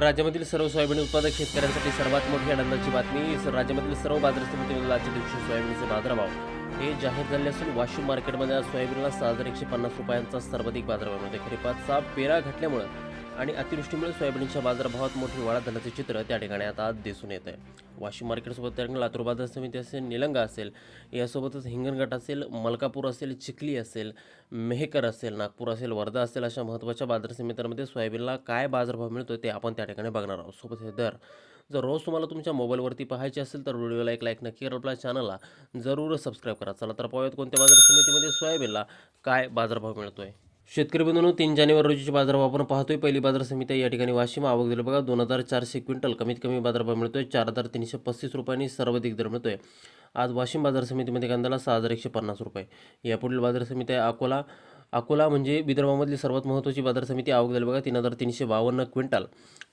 राज्यामधील सर्व सोयाबीन उत्पादक शेतकऱ्यांसाठी सर्वात मोठी आनंदाची बातमी राज्यामधील सर्व बाजार समितीमधील आजच्या दिवशी सोयाबीनचे बाजारभाव. हे जाहीर झाले असून वाशिम मार्केटमध्ये आज सोयाबीनला सहा हजार एकशे पन्नास रुपयांचा सर्वाधिक बाजारभाव म्हणजे खरीपाचा पेरा घटल्यामुळे आणि अतिवृष्टीमुळे सोयाबीनच्या बाजारभावात मोठी वाढ झाल्याचे चित्र त्या ठिकाणी आता दिसून येत आहे वाशिम मार्केटसोबत त्या लातूर बाजार समिती असेल निलंगा असेल यासोबतच हिंगणघाट असेल मलकापूर असेल चिखली असेल मेहकर असेल नागपूर असेल वर्धा असेल अशा महत्त्वाच्या बाजार समित्यांमध्ये सोयाबीनला काय बाजारभाव मिळतो ते आपण त्या ठिकाणी बघणार आहोत. सोबत हे दर. जर रोज तुम्हाला तुमच्या मोबाईलवरती पाहायचे असेल तर व्हिडिओला एक लाईक नक्की करा. आपल्या चॅनलला जरूर सबस्क्राईब करा. चला तर पाहूयात कोणत्या बाजार समितीमध्ये सोयाबीनला काय बाजारभाव मिळतो आहे शेतकरी बंधूंनो तीन जानेवारी रोजीचे बाजारभाव आपण पाहतोय. पहिली बाजार समिती या ठिकाणी वाशिम आवक दिलं बघा दोन हजार चारशे क्विंटल. कमीत कमी बाजारभाव मिळतोय चार हजार तीनशे पस्तीस रुपयांनी सर्वाधिक दर मिळतोय. आज वाशिम बाजार समितीमध्ये कांद्याला सहा हजार एकशे पन्नास रुपये. यापुढील बाजार समिती आहे अकोला. अकोला म्हणजे विदर्भामधली सर्वात महत्त्वाची बाजार समिती आवक झाली बघा तीन हजार तीनशे बावन्न क्विंटल.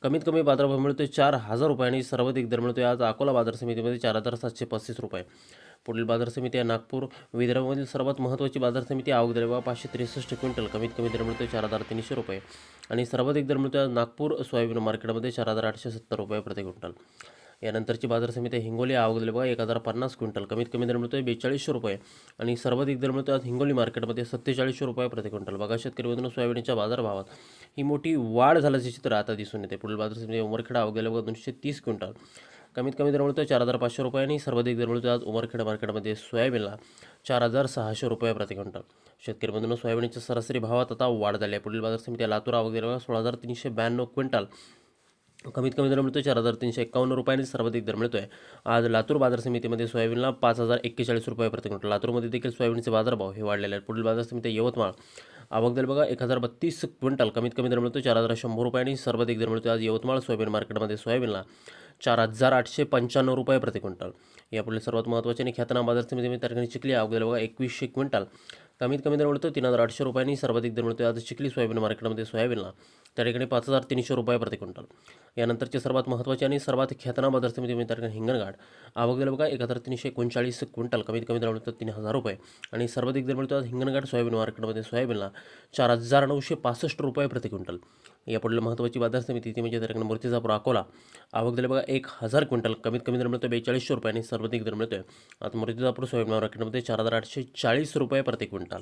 कमीत कमी बाजारभाव मिळतोय चार हजार रुपयांनी सर्वाधिक दर मिळतोय. आज अकोला बाजार समितीमध्ये चार हजार सातशे पस्तीस रुपये. पुढील बाजार समिती आहे नागपूर विदर्भामधील सर्वात महत्त्वाची बाजार समिती आवक झाली पाचशे त्रेसष्ट क्विंटल कमीत कमी दर मिळतोय चार हजार तीनशे रुपये. आणि सर्वाधिक दर मिळतोय नागपूर सोयाबीन मार्केटमध्ये चार हजार आठशे सत्तर रुपये प्रति क्विंटल. यानंतरची बाजार समिती हिंगोली आवक दिली बघा एक हजार पन्नास क्विंटल कमीत कमी दर मिळतोय बेचाळीसशे रुपये. आणि सर्वाधिक दर मिळतोय आज हिंगोली मार्केटमध्ये सत्तेचाळीसशे रुपये प्रति क्विंटल. बघा शेतकरी बंधून सोयाबीनच्या बाजारभावात ही मोठी वाढ झाल्याचे चित्र आता दिसून येते. पुढील बाजार समिती उमरखेड आवक दिली बघा दोनशे तीस क्विंटल. कमीत कमी दर मिळतो चार हजार पाचशे रुपये आणि सर्वाधिक दर मिळतो आज उमरखेड मार्केटमध्ये सोयाबीनला चार हजार सहाशे रुपये प्रति क्विंटल. शेतकरी बंधूंनो सोयाबीनच्या सरासरी भावात आता वाढ झाली आहे. पुढील बाजार समिती लातूर आवक दिली बघा सोळा हजार तीनशे ब्याण्णव क्विंटल. कमीत कमी दर मिळतो चार हजार तीनशे एकावन्न रुपयांनी सर्वाधिक दर मिळतो आहे आज लातूर बाजार समितीमध्ये सोयाबीनला पाच हजार एक्केचाळीस रुपये प्रति क्विंटल. लातूरमध्ये देखील सोयाबीनचे बाजारभाव हे वाढलेले आहेत. पुढील बाजार समिती यवतमाळ. आवक दर बघा एक हजार बत्तीस क्विंटल. कमीत कमी दर मिळतो चार हजार शंभर रुपयांनी सर्वाधिक दर मिळतो आज यवतमाळ सोयाबीन मार्केटमध्ये सोयाबीनला चार हजार आठशे पंच्याण्णव रुपये प्रति क्विंटल. यापुढे सर्वात महत्त्वाचे आणि ख्यातनाम बाजार समिती त्या ठिकाणी चिखली आवक बघा एकवीसशे क्विंटल. कमीत कमी दर मिळतो तीन हजार आठशे रुपयांनी सर्वाधिक दर मिळतो आज चिखली सोयाबीन मार्केटमध्ये सोयाबीनला. त्या ठिकाणी पाच हजार तीनशे रुपये प्रति क्विंटल. यानंतरचे सर्वात महत्त्वाचे आणि सर्वात ख्यातनाम बाजार समिती मी तारखेने हिंगणघाट. आवक बघा एक हजार तीनशे एकोणचाळीस क्विंटल. कमीत कमी दर मिळतो तीन हजार रुपये. आणि सर्वाधिक दर मिळतो आज हिंगणघाट सोयाबीन मार्केटमध्ये सोयाबीनला. चार हजार नऊशे पासष्ट रुपये प्रति क्विंटल. यापुढील महत्त्वाची बाजार समिती ती म्हणजे त्या ठिकाणी मूर्तिजापूर अकोला. आवक दिले बघा एक हजार क्विंटल. कमीत कमी दर मिळतो बेचाळीसशे रुपये आणि सर्वाधिक दर मिळतोय. आता मूर्तिजापूर सोयाबीन मार्केटमध्ये चार हजार आठशे चाळीस रुपये प्रति क्विंटल.